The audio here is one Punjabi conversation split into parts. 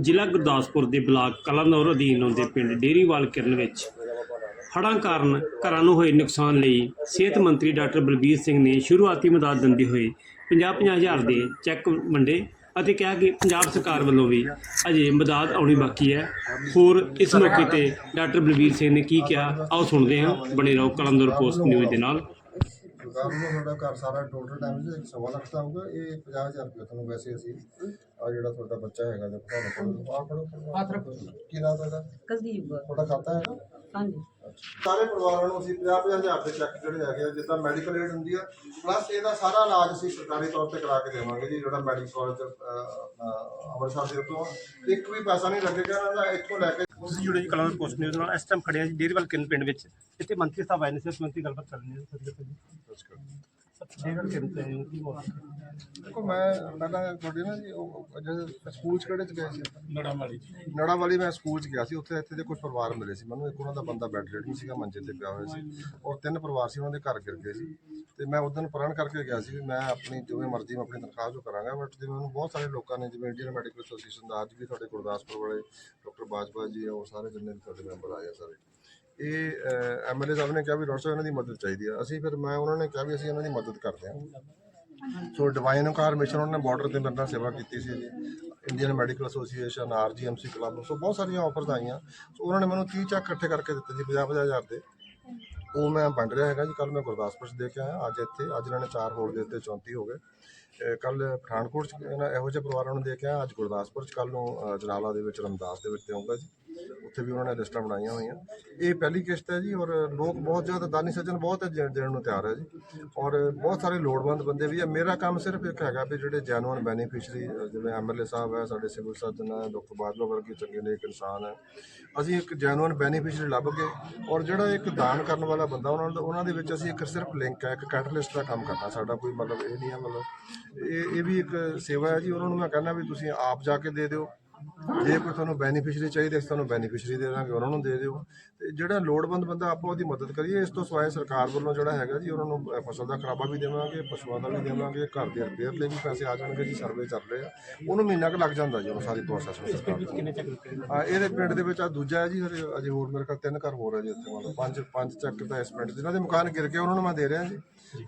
ਜ਼ਿਲ੍ਹਾ ਗੁਰਦਾਸਪੁਰ ਦੇ ਬਲਾਕ ਕਲਾਨੌਰ ਅਧੀਨ ਆਉਂਦੇ ਪਿੰਡ ਡੇਰੀਵਾਲ ਕਿਰਨ ਵਿੱਚ ਹੜ੍ਹਾਂ ਕਾਰਨ ਘਰਾਂ ਨੂੰ ਹੋਏ ਨੁਕਸਾਨ ਲਈ ਸਿਹਤ ਮੰਤਰੀ ਡਾਕਟਰ ਬਲਬੀਰ ਸਿੰਘ ਨੇ ਸ਼ੁਰੂਆਤੀ ਮਦਦ ਦਿੰਦੇ ਹੋਏ 50-50 ਹਜ਼ਾਰ ਦੇ ਚੈੱਕ ਵੰਡੇ ਅਤੇ ਕਿਹਾ ਕਿ ਪੰਜਾਬ ਸਰਕਾਰ ਵੱਲੋਂ ਵੀ ਅਜੇ ਮਦਦ ਆਉਣੀ ਬਾਕੀ ਹੈ। ਹੋਰ ਇਸ ਮੌਕੇ ਤੇ ਡਾਕਟਰ ਬਲਬੀਰ ਸਿੰਘ ਨੇ ਕੀ ਕਿਹਾ, ਆਓ ਸੁਣਦੇ ਹਾਂ। ਬਣੇ ਰਹੋ ਕਲੰਦਰ ਪੋਸਟ ਨਿਊਜ਼ ਦੇ ਨਾਲ। ਸਰਕਾਰ ਨੂੰ ਤੁਹਾਡਾ ਘਰ ਸਾਰਾ ਟੋਟਲ ਡੈਮੇਜ ਇੱਕ ਸਵਾ ਲੱਖ ਦਾ ਹੋਊਗਾ ਇਹ 50000 ਰੁਪਏ ਤੁਹਾਨੂੰ ਵੈਸੇ ਅਸੀਂ ਆ ਜਿਹੜਾ ਤੁਹਾਡਾ ਬੱਚਾ ਹੈਗਾ ਜੇ ਤੁਹਾਨੂੰ ਕੋਲ ਆ ਫੜੋ ਹੱਥ ਰੱਖੋ ਕੀ ਨਾਮ ਤੁਹਾਡਾ? ਕੁਲਦੀਪ ਤੁਹਾਡਾ ਖਾਤਾ ਹੈਗਾ? ਹਾਂਜੀ। ਸਾਰੇ ਪਰਿਵਾਰਾਂ ਨੂੰ ਅਸੀਂ 50 ਹਜ਼ਾਰ ਦੇ ਚੈੱਕ ਜਿਹੜੇ ਹੈਗੇ ਆ ਜਿੱਦਾਂ ਮੈਡੀਕਲ ਏਡ ਹੁੰਦੀ ਆ ਪਲੱਸ ਇਹਦਾ ਸਾਰਾ ਇਲਾਜ ਅਸੀਂ ਸਰਕਾਰੀ ਤੌਰ ਤੇ ਕਰਾ ਕੇ ਦੇਵਾਂਗੇ ਜੀ ਜਿਹੜਾ ਮੈਡੀਕਲ ਕਾਲਜ ਅੰਮ੍ਰਿਤਸਰ ਦੇ ਉੱਤੋਂ ਇੱਕ ਵੀ ਪੈਸਾ ਨਹੀਂ ਲੱਗੇਗਾ ਇਹਨਾਂ ਦਾ ਇੱਥੋਂ ਲੈ ਕੇ ਤੁਸੀਂ ਜੁੜੇ ਜੀ ਕਲੰਦਰ ਪੋਸਟ ਨਿਊਜ਼ ਨਾਲ ਇਸ ਟਾਈਮ ਖੜੇ ਆ ਜੀ ਡੇਰੀਵਾਲ ਕਿਰਨ ਪਿੰਡ ਵਿੱਚ? ਇੱਥੇ ਮੰਤਰੀ ਸਾਹਿਬ ਆਏ ਨੇ ਸਿਰਫ ਮੰਤਰੀ ਗੱਲਬਾਤ ਕਰ ਰਹੇ ਨੇ ਡੇਰੀਵਾਲ ਕਿਰਨ ਤੇ ਕੀ ਮੌਸਮ ਦੇਖੋ ਮੈਂ ਪਹਿਲਾਂ ਤੁਹਾਡੇ ਨਾ ਜੀ ਉਹ ਉਹ ਜਦੋਂ ਸਕੂਲ ਚ ਕਿਹੜੇ ਚ ਗਏ ਸੀ? ਨੜਾ ਵਾਲੀ ਨੜਾ ਵਾਲੀ ਮੈਂ ਸਕੂਲ ਚ ਗਿਆ ਸੀ ਉੱਥੇ ਇੱਥੇ ਦੇ ਕੁਝ ਪਰਿਵਾਰ ਮਿਲੇ ਸੀ ਮੈਨੂੰ। ਇੱਕ ਉਹਨਾਂ ਦਾ ਬੰਦਾ ਬੈੱਡ ਰੈਡਨ ਸੀਗਾ ਮੰਜੇ ਤੇ ਪਿਆ ਹੋਇਆ ਸੀ। ਔਰ ਤਿੰਨ ਪਰਿਵਾਰ ਸੀ ਉਹਨਾਂ ਦੇ ਘਰ ਗਿਰ ਗਏ ਸੀ। ਤੇ ਮੈਂ ਉਸ ਦਿਨ ਪ੍ਰਣ ਕਰਕੇ ਗਿਆ ਸੀ ਵੀ ਮੈਂ ਆਪਣੀ ਜਿਵੇਂ ਮਰਜ਼ੀ ਮੈਂ ਆਪਣੀ ਤਨਖਾਹ ਜੋ ਕਰਾਂਗਾ ਬਟ ਜਿਵੇਂ ਮੈਨੂੰ ਬਹੁਤ ਸਾਰੇ ਲੋਕਾਂ ਨੇ ਜਿਵੇਂ ਇੰਡੀਅਨ ਮੈਡੀਕਲ ਐਸੋਸੀਏਸ਼ਨ ਦਾ ਅੱਜ ਵੀ ਤੁਹਾਡੇ ਗੁਰਦਾਸਪੁਰ ਵਾਲੇ ਡਾਕਟਰ ਬਾਜਪਾ ਜੀ ਉਹ ਸਾਰੇ ਜਿੰਨੇ ਵੀ ਤੁਹਾਡੇ ਮੈਂਬਰ ਆਏ ਆ ਸਾਰੇ। ਇਹ ਐਮਐਲਏ ਸਾਹਿਬ ਨੇ ਕਿਹਾ ਵੀ ਡਾਕਟਰ ਸਾਹਿਬ ਇਹਨਾਂ ਦੀ ਮਦਦ ਚਾਹੀਦੀ ਆ। ਅਸੀਂ ਫਿਰ ਮੈਂ ਉਹਨਾਂ ਨੇ ਕਿਹਾ ਵੀ ਅਸੀਂ ਇਹਨਾਂ ਦੀ ਮਦਦ ਕਰਦੇ ਹਾਂ। ਸੋ ਡਿਵਾਈਨ ਕਾਰ ਮਿਸ਼ਨ ਉਹਨਾਂ ਨੇ ਬਾਰਡਰ ਤੇ ਮੇਰੇ ਨਾਲ ਸੇਵਾ ਕੀਤੀ ਸੀ। Indian medical association RGMC club so ਬਹੁਤ ਸਾਰੀਆਂ ਆਫਰਸ ਆਈਆਂ। ਸੋ ਉਹਨਾਂ ਨੇ ਮੈਨੂੰ 30 ਚੱਕ ਇਕੱਠੇ ਕਰਕੇ ਦਿੱਤੇ ਜੀ 50 ਹਜ਼ਾਰ ਦੇ। ਉਹ ਮੈਂ ਵੰਡ ਰਿਹਾ ਹੈਗਾ ਜੀ ਕੱਲ ਮੈਂ ਗੁਰਦਾਸਪੁਰ ਚ ਦੇ ਕੇ ਆਇਆ ਅੱਜ ਇੱਥੇ ਅੱਜ ਇਹਨਾਂ ਨੇ ਚਾਰ ਹੋਰ ਦੇ ਦਿੱਤੇ 34 ਹੋ ਗਏ। ਕੱਲ ਪਠਾਨਕੋਟ ਚ ਇਹਨਾਂ ਇਹੋ ਜਿਹੇ ਪਰਿਵਾਰਾਂ ਨੂੰ ਦੇ ਕੇ ਆਇਆ ਅੱਜ ਗੁਰਦਾਸਪੁਰ ਚ ਕੱਲ ਨੂੰ ਅ, ਜਲਾਲਾ ਦੇ ਵਿੱਚ ਰਮਦਾਸ ਦੇ ਵਿੱਚ ਦੇਵਾਂਗਾ ਜੀ। ਉੱਥੇ ਵੀ ਉਹਨਾਂ ਨੇ ਲਿਸਟਾਂ ਬਣਾਈਆਂ ਹੋਈਆਂ। ਇਹ ਪਹਿਲੀ ਕਿਸ਼ਤ ਹੈ ਜੀ ਔਰ ਲੋਕ ਬਹੁਤ ਜ਼ਿਆਦਾ ਦਾਨੀ ਸੱਜਣ ਬਹੁਤ ਹੈ ਦੇਣ ਨੂੰ ਤਿਆਰ ਹੈ ਜੀ। ਔਰ ਬਹੁਤ ਸਾਰੇ ਲੋੜਵੰਦ ਬੰਦੇ ਵੀ ਆ ਮੇਰਾ ਕੰਮ ਸਿਰਫ ਇੱਕ ਹੈਗਾ ਵੀ ਜਿਹੜੇ ਜੈਨੂਅਨ ਬੈਨੀਫੀਸ਼ਰੀ ਜਿਵੇਂ ਐਮਐਲਏ ਸਾਹਿਬ ਹੈ, ਸਾਡੇ ਸਿਵਲ ਸਰਜਨ ਹੈ, ਡਾਕਟਰ ਬਾਦਲ ਵਰਗੇ ਚੰਗੇ ਨੇਕ ਇਨਸਾਨ ਹੈ। ਅਸੀਂ ਇੱਕ ਜੈਨੂਅਨ ਬੈਨੀਫੀਸ਼ਰੀ ਲੱਭ ਕੇ ਔਰ ਜਿਹੜਾ ਇੱਕ ਦਾਨ ਕਰਨ ਵਾਲਾ ਬੰਦਾ ਉਹਨਾਂ ਦਾ ਉਹਨਾਂ ਦੇ ਵਿੱਚ ਅਸੀਂ ਇੱਕ ਸਿਰਫ ਲਿੰਕ ਹੈ, ਇੱਕ ਕੈਟਲਿਸਟ ਦਾ ਕੰਮ ਕਰਨਾ ਸਾਡਾ ਕੋਈ ਮਤਲਬ ਇਹ ਨਹੀਂ ਹੈ ਮਤਲਬ। ਇਹ ਇਹ ਵੀ ਇੱਕ ਸੇਵਾ ਹੈ ਜੀ। ਉਹਨਾਂ ਨੂੰ ਮੈਂ ਕਹਿੰਦਾ ਵੀ ਤੁਸੀਂ ਆਪ ਜਾ ਕੇ ਦੇ ਦਿਓ। ਜੇ ਕੋਈ ਤੁਹਾਨੂੰ ਬੈਨੀਫੀਸ਼ਰੀ ਚਾਹੀਦੇ ਅਸੀਂ ਤੁਹਾਨੂੰ ਬੈਨੀਫੀਸ਼ਰੀ ਦੇ ਦਾਂਗੇ ਉਹਨਾਂ ਨੂੰ ਦੇ ਦਿਓ। ਤੇ ਜਿਹੜਾ ਲੋੜਵੰਦ ਬੰਦਾ ਆਪਾਂ ਉਹਦੀ ਮਦਦ ਕਰੀਏ। ਇਸ ਤੋਂ ਸਿਵਾਏ ਸਰਕਾਰ ਵੱਲੋਂ ਜਿਹੜਾ ਹੈਗਾ ਜੀ ਉਹਨਾਂ ਨੂੰ ਫਸਲ ਦਾ ਖਰਾਬਾ ਵੀ ਦੇਵਾਂਗੇ ਪਸ਼ੂਆਂ ਦਾ ਵੀ ਦੇਵਾਂਗੇ ਘਰ ਦੇ ਰਿਪੇਅਰ ਲਈ ਵੀ ਪੈਸੇ ਆ ਜਾਣਗੇ ਜੀ ਸਰਵੇ ਚੱਲ ਰਹੇ ਆ। ਉਹਨੂੰ ਮਹੀਨਾ ਕੁ ਲੱਗ ਜਾਂਦਾ ਜੀ ਉਹ ਸਾਰੀ ਪ੍ਰੋਸੈਸ ਵਿੱਚ ਸਰਕਾਰ ਦਾ ਇਹਦੇ ਪਿੰਡ ਦੇ ਵਿੱਚ ਆ ਦੂਜਾ ਹੈ ਜੀ ਹਰੇ ਅਜੇ ਹੋਰ ਮੇਰੇ ਕੋਲ ਤਿੰਨ ਘਰ ਹੋਰ ਹੈ ਜੀ ਉੱਥੇ ਮਤਲਬ। ਪੰਜ ਪੰਜ ਚੱਕ ਤਾਂ ਇਸ ਪਿੰਡ ਜਿਨ੍ਹਾਂ ਦੇ ਮਕਾਨ ਗਿਰ ਗਏ ਉਹਨਾਂ ਨੂੰ ਮੈਂ ਦੇ ਰਿਹਾ ਜੀ।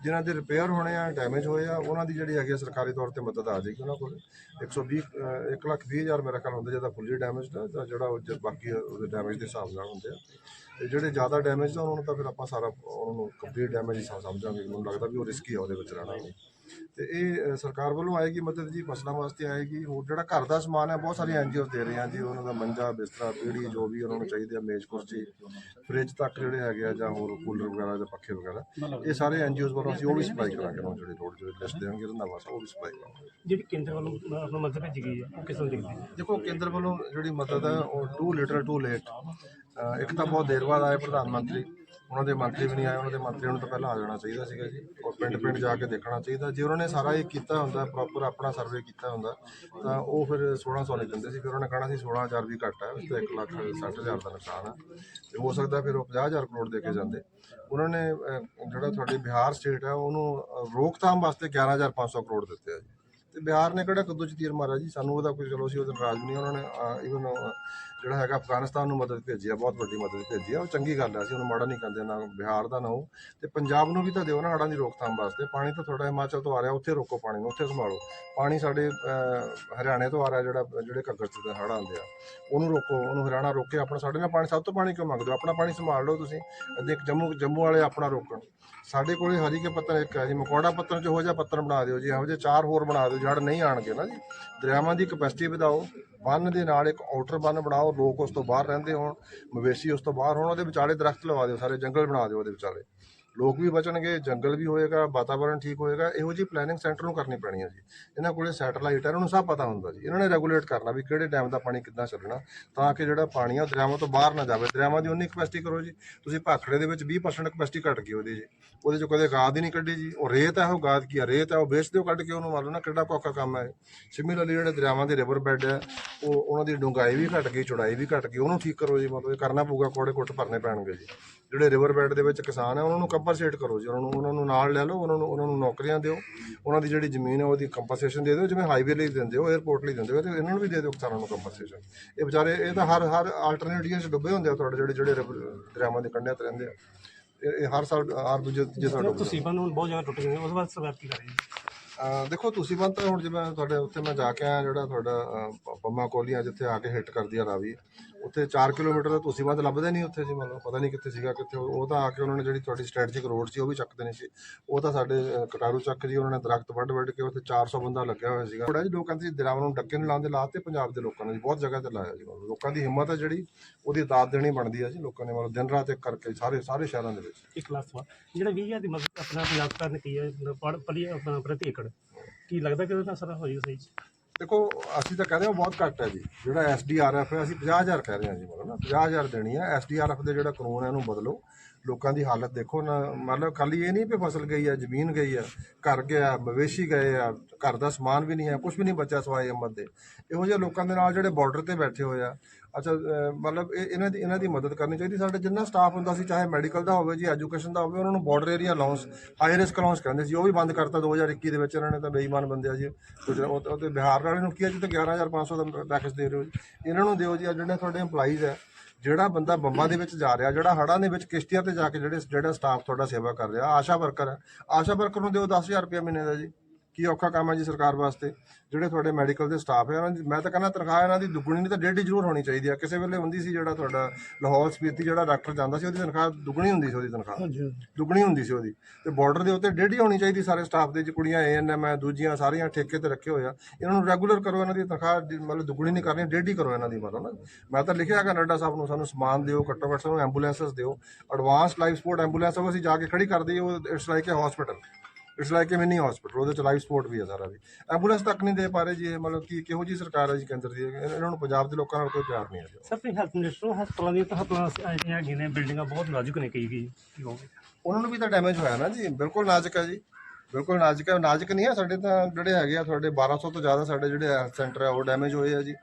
ਜਿਨ੍ਹਾਂ ਦੇ ਰਿਪੇਅਰ ਹੋਣੇ ਆ ਡੈਮੇਜ ਹੋਏ ਆ ਉਹਨਾਂ ਦੀ ਜਿਹੜੀ ਹੈਗੀ ਸਰਕਾਰੀ ਤੌਰ ਤੇ ਮਦਦ ਆ ਜਾਏਗੀ ਉਹਨਾਂ ਕੋਲ। 120 ਅ, ਇੱਕ ਲੱਖ ਵੀਹ ਹਜ਼ਾਰ ਮੇਰਾ ਖਿਆਲ ਜਿਹਦਾ ਫੁੱਲੀ ਡੈਮੇਜਡ ਹੈ ਜਾਂ ਜਿਹੜਾ ਉਹ ਜ- ਬਾਕੀ ਉਹਦੇ ਡੈਮੇਜ ਦੇ ਹਿਸਾਬ ਨਾਲ ਹੁੰਦੇ ਆ। ਤੇ ਜਿਹੜੇ ਜ਼ਿਆਦਾ ਡੈਮੇਜ ਆ ਉਹਨਾਂ ਨੂੰ ਤਾਂ ਫਿਰ ਆਪਾਂ ਸਾਰਾ ਉਹਨਾਂ ਨੂੰ ਕੰਪਲੀਟ ਡੈਮੇਜ ਹੀ ਸਮ- ਸਮਝਾਂਗੇ। ਮੈਨੂੰ ਲੱਗਦਾ ਵੀ ਉਹ ਰਿਸਕੀ ਆ ਉਹਦੇ ਵਿੱਚ ਰਹਿਣਾ ਵੀ। ਤੇ ਇਹ ਸਰਕਾਰ ਵੱਲੋਂ ਆਏਗੀ ਮਦਦ ਜੀ ਫਸਲਾਂ ਵਾਸਤੇ ਆਏਗੀ। ਹੋਰ ਜਿਹੜਾ ਘਰ ਦਾ ਸਮਾਨ ਹੈ ਬਹੁਤ ਸਾਰੀ ਐਨਜੀਓ ਦੇ ਰਹੇ ਆ ਜੀ। ਉਹਨਾਂ ਦਾ ਮੰਜਾ ਬਿਸਤਰਾ ਪੀੜੀ ਜੋ ਵੀ ਉਹਨਾਂ ਨੂੰ ਚਾਹੀਦੇ ਆ ਮੇਜ਼ ਕੁਰਸੀ ਫ੍ਰਿਜ ਤੱਕ ਜਿਹੜੇ ਹੈਗੇ ਆ ਜਾਂ ਹੋਰ ਕੂਲਰ ਵਗੈਰਾ ਜਾਂ ਪੱਖੇ ਵਗੈਰਾ ਇਹ ਸਾਰੇ ਐਨਜੀਓਜ਼ ਵੱਲੋਂ ਅਸੀਂ ਉਹ ਵੀ ਸਪਲਾਈ ਕਰਾਂਗੇ। ਉਹਨਾਂ ਜਿਹੜੇ ਲੋੜ ਜਿਹੜੇ ਲਿਸਟ ਦੇਣਗੇ ਰੰਧਾਵਾ ਸਾਹਿਬ ਉਹ ਵੀ ਸਪਲਾਈ ਕਰਾਂਗੇ। ਜਿਹੜੀ ਕੇਂਦਰ ਵੱਲੋਂ ਆਪਣਾ ਮਦਦ ਭੇਜੀ ਗਈ ਹੈ। ਉਹ ਕਿਸ ਨੂੰ ਦਿਖਦੀ ਦੇਖੋ ਕੇਂਦਰ ਵੱਲੋਂ ਜਿਹੜੀ ਮਦਦ ਹੈ ਉਹ ਟੂ ਲਿਟਰ ਟੂ ਲੇਟ ਇੱਕ ਤਾਂ ਬਹੁਤ ਦੇਰ ਬਾਅਦ ਆਏ ਪ੍ਰਧਾਨ ਮੰਤਰੀ। ਉਹਨਾਂ ਦੇ ਮੰਤਰੀ ਵੀ ਨਹੀਂ ਆਏ, ਉਹਨਾਂ ਦੇ ਮੰਤਰੀਆਂ ਨੂੰ ਤਾਂ ਪਹਿਲਾਂ ਆ ਜਾਣਾ ਚਾਹੀਦਾ ਸੀਗਾ ਜੀ ਔਰ ਪਿੰਡ ਪਿੰਡ ਜਾ ਕੇ ਦੇਖਣਾ ਚਾਹੀਦਾ। ਜੇ ਉਹਨਾਂ ਨੇ ਸਾਰਾ ਇਹ ਕੀਤਾ ਹੁੰਦਾ ਪ੍ਰੋਪਰ ਆਪਣਾ ਸਰਵੇ ਕੀਤਾ ਹੁੰਦਾ, ਤਾਂ ਉਹ ਫਿਰ 1600 ਨਹੀਂ ਦਿੰਦੇ ਸੀ। ਫਿਰ ਉਹਨਾਂ ਨੇ ਕਹਣਾ ਸੀ 16000 ਵੀ ਘੱਟ ਹੈ ਉਸ 'ਤੇ 1 ਲੱਖ 60000 ਦਾ ਨੁਕਸਾਨ ਹੈ ਤੇ ਹੋ ਸਕਦਾ ਫਿਰ ਉਹ 50000 ਕਰੋੜ ਦੇ ਕੇ ਜਾਂਦੇ। ਉਹਨਾਂ ਨੇ ਜਿਹੜਾ ਤੁਹਾਡੀ ਬਿਹਾਰ ਸਟੇਟ ਹੈ ਉਹਨੂੰ ਰੋਕਥਾਮ ਵਾਸਤੇ 11500 ਕਰੋੜ ਦਿੱਤੇ ਆ ਜੀ। ਤੇ ਬਿਹਾਰ ਨੇ ਕਿਹੜਾ ਕੱਦੂ ਚ ਤੀਰ ਮਾਰਿਆ ਜੀ? ਸਾਨੂੰ ਉਹਦਾ ਕੋਈ, ਚਲੋ ਸੀ ਉਹਦੇ ਰਾਜ ਨਹੀਂ, ਉਹਨਾਂ ਨੇ ਇਵਨ ਜਿਹੜਾ ਹੈਗਾ ਅਫਗਾਨਿਸਤਾਨ ਨੂੰ ਮਦਦ ਭੇਜੀ ਆ, ਬਹੁਤ ਵੱਡੀ ਮਦਦ ਭੇਜੀ ਆ। ਉਹ ਚੰਗੀ ਗੱਲ ਆ, ਅਸੀਂ ਉਹਨੂੰ ਮਾੜਾ ਨਹੀਂ ਕਹਿੰਦੇ, ਨਾ ਬਿਹਾਰ ਦਾ ਨਾ ਹੋ ਤੇ ਪੰਜਾਬ ਨੂੰ ਵੀ ਤਾਂ ਦਿਓ ਨਾ ਹੜ੍ਹਾਂ ਦੀ ਰੋਕਥਾਮ ਵਾਸਤੇ। ਪਾਣੀ ਤਾਂ ਥੋੜਾ ਹਿਮਾਚਲ ਤੋਂ ਆ ਰਿਹਾ, ਉੱਥੇ ਰੋਕੋ ਪਾਣੀ ਨੂੰ, ਉੱਥੇ ਸੰਭਾਲੋ। ਪਾਣੀ ਸਾਡੇ ਹਰਿਆਣੇ ਤੋਂ ਆ ਰਿਹਾ ਜਿਹੜਾ, ਜਿਹੜੇ ਘੱਗਰ ਚ ਹੜ੍ਹ ਆਉਂਦੇ ਆ। ਉਹਨੂੰ ਰੋਕੋ, ਉਹਨੂੰ ਹਰਿਆਣਾ ਰੋਕੇ, ਆਪਣਾ ਸਾਡੇ ਨਾਲ ਪਾਣੀ, ਸਭ ਤੋਂ ਪਾਣੀ ਕਿਉਂ ਮੰਗਦੇ ਹੋ? ਆਪਣਾ ਪਾਣੀ ਸੰਭਾਲ ਲਓ ਤੁਸੀਂ। ਦੇਖ ਜੰਮੂ ਜੰਮੂ ਵਾਲੇ ਆਪਣਾ ਰੋਕਣ। ਸਾਡੇ ਕੋਲੇ ਹਰੀ ਕੇ ਪੱਤਰ ਇੱਕ ਹੈ ਜੀ, ਮਕੌੜਾ ਪੱਤਰ ਚ ਹੋ ਜਾ ਪੱਤਰ ਬਣਾ ਦਿਓ ਜੀ, ਇਹੋ ਜਿਹੇ ਚਾਰ ਹੋਰ ਬਣਾ ਦਿਓ ਜੜ ਨਹੀਂ ਆਣਗੇ ਨਾ ਜੀ। ਦਰਿਆਵਾਂ ਦੀ ਕਪੈਸਿਟੀ ਵਧਾਓ। ਬੰਨ ਦੇ ਨਾਲ ਇੱਕ ਆਊਟਰ ਬੰਨ ਬਣਾਓ, ਲੋਕ ਉਸ ਤੋਂ ਬਾਹਰ ਰਹਿੰਦੇ ਹੋਣ, ਮਵੇਸ਼ੀ ਉਸ ਤੋਂ ਬਾਹਰ ਹੋਣ, ਉਹਦੇ ਵਿਚਾਲੇ ਦਰਖਤ ਲਵਾ ਦਿਓ, ਸਾਰੇ ਜੰਗਲ ਬਣਾ ਦਿਓ ਉਹਦੇ ਵਿਚਾਲੇ। ਲੋਕ ਵੀ ਬਚਣਗੇ, ਜੰਗਲ ਵੀ ਹੋਏਗਾ, ਵਾਤਾਵਰਣ ਠੀਕ ਹੋਏਗਾ, ਇਹੋ ਜੀ ਪਲੈਨਿੰਗ ਸੈਂਟਰ ਨੂੰ ਕਰਨੀ ਪੈਣੀ ਹੈ ਜੀ। ਇਹਨਾਂ ਕੋਲੇ ਸੈਟੇਲਾਈਟ ਹੈ ਇਹਨਾਂ ਨੂੰ ਸਭ ਪਤਾ ਹੁੰਦਾ ਜੀ। ਇਹਨਾਂ ਨੇ ਰੈਗੂਲੇਟ ਕਰਨਾ ਵੀ ਕਿਹੜੇ ਡੈਮ ਦਾ ਪਾਣੀ ਕਿੱਦਾਂ ਚੱਲਣਾ ਤਾਂ ਕਿ ਜਿਹੜਾ ਪਾਣੀ ਆ ਦਰਿਆਵਾਂ ਤੋਂ ਬਾਹਰ ਨਾ ਜਾਵੇ। ਦਰਿਆਵਾਂ ਦੀ ਉਨੀ ਕਪੈਸਿਟੀ ਕਰੋ ਜੀ। ਤੁਸੀਂ ਭਾਖੜੇ ਦੇ ਵਿੱਚ 20% ਕਪੈਸਿਟੀ ਘਟ ਗਈ ਉਹਦੀ ਜੀ। ਉਹਦੇ ਚ ਕਦੇ ਗਾਦ ਹੀ ਨਹੀਂ ਕੱਢੀ ਜੀ। ਉਹ ਰੇਤ ਹੈ ਉਹ ਗਾਦ ਕੀ ਹੈ ਰੇਤ ਹੈ ਉਹ ਵੇਚ ਦਿਓ ਕੱਢ ਕੇ ਉਹਨੂੰ ਮੰਨ ਲਓ ਨਾ ਕਿਹੜਾ ਔਖਾ ਕੰਮ ਹੈ ਸਿਮਿਲਰਲੀ ਜਿਹੜੇ ਦਰਿਆਵਾਂ ਦੇ ਰਿਵਰ ਬੈੱਡ ਹੈ ਉਹ ਉਹਨਾਂ ਦੀ ਡੂੰਘਾਈ ਵੀ ਘਟ ਗਈ, ਚੌੜਾਈ ਵੀ ਘਟ ਗਈ। ਉਹਨੂੰ ਠੀਕ ਕਰੋ ਜੀ, ਮਤਲਬ ਇਹ ਕਰਨਾ ਪਊਗਾ ਕੋੜੇ ਕੁੱਟ ਭਰਨੇ ਪੈਣਗੇ ਜੀ। ਜਿਹੜੇ ਰਿਵਰ ਬੈੱਡ ਦੇ ਵਿੱਚ ਕਿਸਾਨ ਹੈ ਉਹਨਾਂ ਨੂੰ ਕਵਰ ਕੰਪਨਸੇਟ ਕਰੋ ਜੀ। ਉਹਨਾਂ ਨੂੰ ਉਹਨਾਂ ਨੂੰ ਨਾਲ ਲੈ ਲਓ ਉਹਨਾਂ ਨੂੰ ਉਹਨਾਂ ਨੂੰ ਨੌਕਰੀਆਂ ਦਿਓ। ਉਹਨਾਂ ਦੀ ਜਿਹੜੀ ਜ਼ਮੀਨ ਹੈ ਉਹਦੀ ਕੰਪਨਸੇਸ਼ਨ ਦੇ ਦਿਓ ਜਿਵੇਂ ਹਾਈਵੇ ਲਈ ਦਿੰਦੇ ਹੋ 에어ਪੋਰਟ ਲਈ ਦਿੰਦੇ ਹੋ ਤੇ ਇਹਨਾਂ ਨੂੰ ਵੀ ਦੇ ਦਿਓ ਕਿਸਾਨਾਂ ਨੂੰ ਕੰਪਨਸੇਸ਼ਨ ਇਹ ਵਿਚਾਰੇ ਇਹ ਤਾਂ ਹਰ ਹਰ ਆਲਟਰਨੇਟਿਵ 'ਚ ਡੁੱਬੇ ਹੁੰਦੇ ਆ ਤੁਹਾਡੇ ਜਿਹੜੇ ਜਿਹੜੇ ਦਰਿਆਵਾਂ ਦੇ ਕੰਢਿਆਂ ਤੇ ਰਹਿੰਦੇ ਆ। ਇਹ ਹਰ ਸਾਲ ਹਰ ਦੂਜੇ ਆ। ਤੁਸੀਂ ਬੰਨ ਹੁਣ ਬਹੁਤ ਜਗ੍ਹਾ ਟੁੱਟ ਗਏ ਉਸ ਬਾਅਦ ਸਰਕਾਰ ਕੀ ਕਰ ਦੇਖੋ ਤੁਸੀਂ ਬੰਦ ਤਾਂ ਹੁਣ ਜਿਵੇਂ ਤੁਹਾਡੇ ਉੱਥੇ ਮੈਂ ਜਾ ਕੇ ਆਇਆ ਜਿਹੜਾ ਤੁਹਾਡਾ ਅਹ, ਪ- ਪੰਮਾ ਕੋਲੀਆਂ ਜਿੱਥੇ ਆ ਕੇ ਹਿੱਟ ਕਰਦੀ ਆ ਰਾਵੀ ਉੱਥੇ 4 ਕਿਲੋਮੀਟਰ ਦਾ ਤੁਸੀਂ ਬੰਦ ਲੱਭਦੇ ਨਹੀਂ ਉੱਥੇ ਜੀ ਮਤਲਬ ਪਤਾ ਨਹੀਂ ਕਿੱਥੇ ਸੀਗਾ ਕਿੱਥੇ ਉਹ ਤਾਂ ਆ ਕੇ ਉਹਨਾਂ ਨੇ ਜਿਹੜੀ ਤੁਹਾਡੀ ਸਟ੍ਰੈਟਜਿਕ ਰੋਡ ਸੀ ਉਹ ਵੀ ਚੱਕਦੇ ਨਹੀਂ ਸੀ। ਉਹ ਤਾਂ ਸਾਡੇ ਕਟਾਰੂ ਚੱਕ ਜੀ ਉਹਨਾਂ ਨੇ ਦਰਖਤ ਵੱਢ ਵੱਢ ਕੇ ਉੱਥੇ 400 ਬੰਦਾ ਲੱਗਿਆ ਹੋਇਆ ਸੀਗਾ। ਥੋੜਾ ਜੀ ਲੋਕ ਕਹਿੰਦੇ ਸੀ ਦਰਿਆਵਾਂ ਨੂੰ ਡੱਕੇ ਨੂੰ ਲਾਉਂਦੇ ਲਾਤੇ ਪੰਜਾਬ ਦੇ ਲੋਕਾਂ ਨੇ ਜੀ ਬਹੁਤ ਜਗ੍ਹਾ ਤੇ ਲਾਇਆ ਜੀ ਲੋਕਾਂ ਦੀ ਹਿੰਮਤ ਹੈ ਜਿਹੜੀ ਉਹਦੀ ਦਾਤ ਦੇਣੀ ਬਣਦੀ ਹੈ ਜੀ ਲੋਕਾਂ ਨੇ ਮਤਲਬ ਦਿਨ ਰਾਤ ਇੱਕ ਕਰਕੇ ਸਾਰੇ ਸਾਰੇ ਸ਼ਹਿਰਾਂ ਦੇ ਵਿੱਚ। ਇੱਕ ਲਾਸਟ ਜਿਹੜਾ 20000 ਦੀ ਮਦਦ ਆਪਣਾ ਪੰਜਾਬ ਸਰਕਾਰ ਨੇ ਕੀ ਹੈ ਪੜ ਪ੍ਰਤੀ ਏਕੜ ਕੀ ਲੱਗਦਾ ਕਿ ਉਹਦੇ ਨਾਲ ਸਾਰਾ ਹੋਈ ਸਹੀ ਦੇਖੋ, ਅਸੀਂ ਤਾਂ ਕਹਿ ਰਹੇ ਹਾਂ ਬਹੁਤ ਘੱਟ ਹੈ ਜੀ। ਜਿਹੜਾ ਐਸਡੀਆਰਐਫ ਹੈ, ਅਸੀਂ 50000 ਕਹਿ ਰਹੇ ਹਾਂ ਜੀ, ਮਤਲਬ ਨਾ 50000 ਦੇਣੀ ਹੈ। ਐਸਡੀਆਰਐਫ ਦੇ ਜਿਹੜਾ ਕਾਨੂੰਨ ਹੈ ਉਹਨੂੰ ਬਦਲੋ। ਲੋਕਾਂ ਦੀ ਹਾਲਤ ਦੇਖੋ ਨਾ, ਮਤਲਬ ਖਾਲੀ ਇਹ ਨਹੀਂ ਵੀ ਫਸਲ ਗਈ ਹੈ, ਜ਼ਮੀਨ ਗਈ ਹੈ, ਘਰ ਗਿਆ, ਮਵੇਸ਼ੀ ਗਏ ਆ, ਘਰ ਦਾ ਸਮਾਨ ਵੀ ਨਹੀਂ ਹੈ ਕੁਝ ਵੀ ਨਹੀਂ ਬਚਿਆ ਸਵਾਏ ਅੰਮਤ ਦੇ। ਇਹੋ ਜਿਹੇ ਲੋਕਾਂ ਦੇ ਨਾਲ ਜਿਹੜੇ ਬਾਰਡਰ ਤੇ ਬੈਠੇ ਹੋਏ ਆ ਅੱਛਾ ਮਤਲਬ ਇਹ ਇਹਨਾਂ ਦੀ ਇਹਨਾਂ ਦੀ ਮਦਦ ਕਰਨੀ ਚਾਹੀਦੀ। ਸਾਡਾ ਜਿੰਨਾ ਸਟਾਫ ਹੁੰਦਾ ਸੀ, ਚਾਹੇ ਮੈਡੀਕਲ ਦਾ ਹੋਵੇ ਜੀ ਐਜੂਕੇਸ਼ਨ ਦਾ ਹੋਵੇ, ਉਹਨਾਂ ਨੂੰ border area allowance high risk allowance ਕਹਿੰਦੇ ਸੀ। ਉਹ ਵੀ ਬੰਦ ਕਰਤਾ 2021 ਦੇ ਵਿੱਚ। ਇਹਨਾਂ ਨੇ ਤਾਂ ਬੇਈਮਾਨ ਬੰਦੇ ਆ ਜੀ। ਗੁਜਰਾ- ਉਹ ਉਹ ਤੇ ਬਿਹਾਰ ਵਾਲੇ ਨੂੰ ਕੀ ਹੈ ਜੀ, ਤੇ 11500 ਦਾ ਪੈਕੇਜ ਦੇ ਰਹੇ ਹੋ ਜੀ। ਇਹਨਾਂ ਨੂੰ ਦਿਓ ਜੀ ਆ ਜਿਹੜੇ ਤੁਹਾਡੇ EMPLOYEES ਹੈ, ਜਿਹੜਾ ਬੰਦਾ ਬੰਬਾਂ ਦੇ ਵਿੱਚ ਜਾ ਰਿਹਾ, ਜਿਹੜਾ ਹੜ੍ਹਾਂ ਦੇ ਵਿੱਚ ਕਿਸ਼ਤੀਆਂ ਤੇ ਜਾ ਕੇ ਜਿਹੜੇ, ਜਿਹੜਾ ਸਟਾਫ ਤੁਹਾਡਾ ਸੇਵਾ ਕਰ ਰਿਹਾ, ਆਸ਼ਾ ਵਰਕਰ ਹੈ, ਆਸ਼ਾ ਵਰਕਰ ਨੂੰ ਦਿਓ 10000 ਰੁਪਏ ਮਹੀਨੇ ਦਾ ਜੀ। ਕੀ ਔਖਾ ਕੰਮ ਹੈ ਜੀ ਸਰਕਾਰ ਵਾਸਤੇ? ਜਿਹੜੇ ਤੁਹਾਡੇ ਮੈਡੀਕਲ ਦੇ ਸਟਾਫ ਹੈ ਉਹਨਾਂ ਦੀ ਮੈਂ ਤਾਂ ਕਹਿੰਦਾ ਤਨਖਾਹ ਇਹਨਾਂ ਦੀ ਦੁੱਗਣੀ ਨਹੀਂ ਤਾਂ ਡੇਢੀ ਜ਼ਰੂਰ ਹੋਣੀ ਚਾਹੀਦੀ ਹੈ ਕਿਸੇ ਵੇਲੇ ਹੁੰਦੀ ਸੀ ਜਿਹੜਾ ਤੁਹਾਡਾ ਲਾਹੌਰ ਸਪੀਤੀ ਜਿਹੜਾ ਡਾਕਟਰ ਜਾਂਦਾ ਸੀ ਉਹਦੀ ਤਨਖਾਹ ਦੁੱਗਣੀ ਹੁੰਦੀ ਸੀ ਉਹਦੀ ਤਨਖਾਹ। ਦੁੱਗਣੀ ਹੁੰਦੀ ਸੀ ਉਹਦੀ। ਤੇ ਬਾਰਡਰ ਦੇ ਉੱਤੇ ਡੇਢੀ ਹੋਣੀ ਚਾਹੀਦੀ ਸਾਰੇ ਸਟਾਫ ਦੇ ਚ ਕੁੜੀਆਂ ਐਐਨਐਮ ਹੈ ਦੂਜੀਆਂ ਸਾਰੀਆਂ ਠੇਕੇ ਤੇ ਰੱਖੇ ਹੋਏ ਆ। ਇਹਨਾਂ ਨੂੰ ਰੈਗੂਲਰ ਕਰੋ ਇਹਨਾਂ ਦੀ ਤਨਖਾਹ ਮਤਲਬ ਦੁੱਗਣੀ ਨਹੀਂ ਕਰਨੀ ਡੇਢੀ ਕਰੋ ਇਹਨਾਂ ਦੀ ਮਤਲਬ ਨਾ। ਮੈਂ ਤਾਂ ਲਿਖਿਆ ਹੈਗਾ ਨੱਡਾ ਸਾਹਿਬ ਨੂੰ ਸਾਨੂੰ ਸਮਾਨ ਦਿਓ ਘੱਟੋ ਘੱਟ ਸਾਨੂੰ ਐਂਬੂਲੈਂਸਸ ਦਿਓ। ਐਡਵਾਂਸ ਲਾਈਫ ਸਪੋਰਟ ਐਂਬੂਲੈਂਸ ਉਹ ਅਸੀਂ ਜਾ ਕੇ ਖੜੀ ਕਰ ਦਈਏ ਉਹ it's like a hospital it's like mini hospital ਉਹਦੇ ਚ ਲਾਈਫ ਸਪੋਰਟ ਵੀ ਹੈ ਸਾਰਾ ਵੀ। ਐਂਬੂਲੈਂਸ ਤੱਕ ਨਹੀਂ ਦੇ ਪਾ ਰਹੇ ਜੀ ਇਹ ਮਤਲਬ ਕੀ ਕਿਹੋ ਜੀ ਸਰਕਾਰ ਹੈ ਜੀ ਕੇਂਦਰ ਦੀ? ਇਹ- ਇਹਨਾਂ ਨੂੰ ਪੰਜਾਬ ਦੇ ਲੋਕਾਂ ਨਾਲ ਕੋਈ ਪਿਆਰ ਨਹੀਂ ਹੈ ਜੀ ਸਰ ਤੁਸੀਂ ਹੈਲਥ ਮਿਨਿਸਟਰ ਹਸਪਤਾਲਾਂ ਦੀਆਂ ਤਾਂ ਹਸਪਤਾਲਾਂ ਜਿਹੜੀਆਂ ਹੈਗੀਆਂ ਨੇ ਬਿਲਡਿੰਗਾਂ ਬਹੁਤ ਨਾਜ਼ੁਕ ਨੇ ਕਈ ਕੀ ਹੋਵੇ ਉਹਨਾਂ ਨੂੰ ਵੀ ਤਾਂ ਡੈਮੇਜ ਹੋਇਆ ਨਾ ਜੀ ਬਿਲਕੁਲ ਨਾਜ਼ੁਕ ਹੈ ਜੀ। ਬਿਲਕੁਲ ਨਾਜ਼ੁਕ ਹੈ ਨਾਜ਼ੁਕ ਨਹੀਂ ਹੈ ਸਾਡੇ ਤਾਂ ਜਿਹੜੇ ਹੈਗੇ ਆ ਤੁਹਾਡੇ 1200 ਤੋਂ ਜ਼ਿਆਦਾ ਸਾਡੇ ਜਿਹੜੇ ਹੈਲਥ ਸੈਂਟਰ ਆ ਉਹ ਡੈਮੇਜ ਹੋਏ ਆ ਜੀ।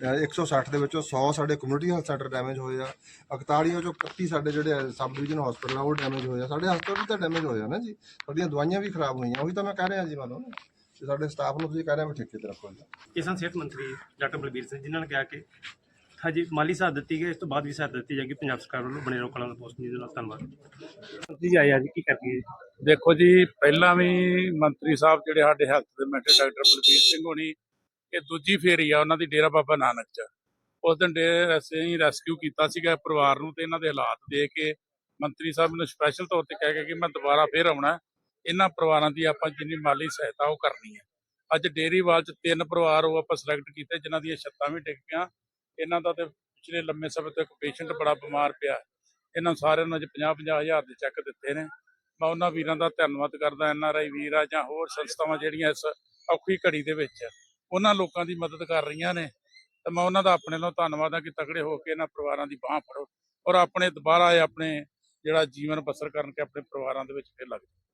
160 ਦੇ ਵਿੱਚੋਂ 100 ਸਾਡੇ ਕਮਿਊਨਿਟੀ ਹੈਲਥ ਸੈਂਟਰ ਡੈਮੇਜ ਹੋਏ ਆ। 41 ਚੋਂ 31 ਸਾਡੇ ਜਿਹੜੇ ਸਬ ਡਿਵੀਜ਼ਨ ਹਸਪੀਟਲ ਆ ਉਹ ਡੈਮੇਜ ਹੋਏ ਆ। ਸਾਡੇ ਹਸਪਤਾਲ ਵੀ ਤਾਂ ਡੈਮੇਜ ਹੋਏ ਆ ਨਾ ਜੀ। ਸਾਡੀਆਂ ਦਵਾਈਆਂ ਵੀ ਖਰਾਬ ਹੋਈਆਂ। ਉਹੀ ਤਾਂ ਮੈਂ ਕਹਿ ਰਿਹਾ ਜੀ ਮੰਨ। ਤੇ ਸਾਡੇ ਸਟਾਫ ਨੂੰ ਤੁਸੀਂ ਕਹਿ ਰਹੇ ਹੋ ਵੀ ਠੇਕੇ ਤੇ ਰੱਖੋ ਜੀ। ਕਿਸਾਨ ਸਿਹਤ ਮੰਤਰੀ ਡਾਕਟਰ ਬਲਬੀਰ ਸਿੰਘ ਜਿਨ੍ਹਾਂ ਨੇ ਕਿਹਾ ਕਿ ਹਜੇ ਮਾਲੀ ਸਹਾਇਤਾ ਦਿੱਤੀ ਗਈ ਇਸ ਤੋਂ ਬਾਅਦ ਵੀ ਸਹਾਇਤਾ ਦਿੱਤੀ ਜਾਏਗੀ। ਪੰਜਾਬ ਸਰਕਾਰ ਵੱਲੋਂ ਬਣੇ ਕਲਾਂ ਦਾ ਪੋਸਟ ਨਿਊਜ਼ ਨਾਲ ਧੰਨਵਾਦ। ਜੀ ਆਏ ਅੱਜ ਕੀ ਕਰਦੀ ਹੈ ਦੇਖੋ ਜੀ ਪਹਿਲਾਂ ਵੀ ਮੰਤਰੀ ਸਾਹਿਬ ਜਿਹੜੇ ਸਾਡੇ ਹੈਲਥ ਦੇ ਮਿੰਟਰ ਡਾਕਟਰ ਬਲਬੀਰ ਸਿੰਘ ਹੋਣੀ ਇਹ ਦੂਜੀ ਫੇਰੀ ਆ ਉਹਨਾਂ ਦੀ ਡੇਰਾ ਬਾਬਾ ਨਾਨਕ ਚ। ਉਸ ਦਿਨ ਡੇ ਅਸੀਂ ਰੈਸਕਿਊ ਕੀਤਾ ਸੀਗਾ ਪਰਿਵਾਰ ਨੂੰ ਤੇ ਇਹਨਾਂ ਦੇ ਹਾਲਾਤ ਦੇ ਕੇ ਮੰਤਰੀ ਸਾਹਿਬ ਨੇ ਸਪੈਸ਼ਲ ਤੌਰ ਤੇ ਕਹਿ ਕੇ ਕਿ ਮੈਂ ਦੁਬਾਰਾ ਫੇਰ ਆਉਣਾ। ਇਹਨਾਂ ਪਰਿਵਾਰਾਂ ਦੀ ਆਪਾਂ ਜਿੰਨੀ ਮਾਲੀ ਸਹਾਇਤਾ ਉਹ ਕਰਨੀ ਹੈ। ਅੱਜ ਡੇਰੀਵਾਲ ਚ ਤਿੰਨ ਪਰਿਵਾਰ ਉਹ ਆਪਾਂ ਸਿਲੈਕਟ ਕੀਤੇ, ਜਿਨ੍ਹਾਂ ਦੀਆਂ ਛੱਤਾਂ ਵੀ ਡਿੱਗ ਪਈਆਂ। ਇਹਨਾਂ ਦਾ ਤੇ ਪਿਛਲੇ ਲੰਮੇ ਸਮੇਂ ਤੋਂ ਇੱਕ ਪੇਸ਼ੈਂਟ ਬੜਾ ਬਿਮਾਰ ਪਿਆ। ਇਹਨਾਂ ਸਾਰਿਆਂ ਨੂੰ ਅੱਜ 50-50 ਹਜ਼ਾਰ ਦੇ ਚੈੱਕ ਦਿੱਤੇ ਨੇ। ਮੈਂ ਉਹਨਾਂ ਵੀਰਾਂ ਦਾ ਧੰਨਵਾਦ ਕਰਦਾ, ਐਨ ਆਰ ਆਈ ਵੀਰ ਆ ਜਾਂ ਹੋਰ ਸੰਸਥਾਵਾਂ ਜਿਹੜੀਆਂ ਇਸ ਔਖੀ ਘੜੀ ਦੇ ਵਿੱਚ। ਉਹਨਾਂ ਲੋਕਾਂ ਦੀ ਮਦਦ ਕਰ ਰਹੀਆਂ ਨੇ ਤਾਂ ਮੈਂ ਉਹਨਾਂ ਦਾ ਆਪਣੇ ਵੱਲੋਂ ਧੰਨਵਾਦ ਆ ਕਿ ਤਕੜੇ ਹੋ ਕੇ ਇਹਨਾਂ ਪਰਿਵਾਰਾਂ ਦੀ ਬਾਹ ਫੜੋ ਔਰ ਆਪਣੇ ਦੁਬਾਰਾ ਇਹ ਆਪਣੇ ਜਿਹੜਾ ਜੀਵਨ ਬਸਰ ਕਰਨ ਕੇ ਆਪਣੇ ਪਰਿਵਾਰਾਂ ਦੇ ਵਿੱਚ ਫਿਰ ਲੱਗ ਜਾਓ।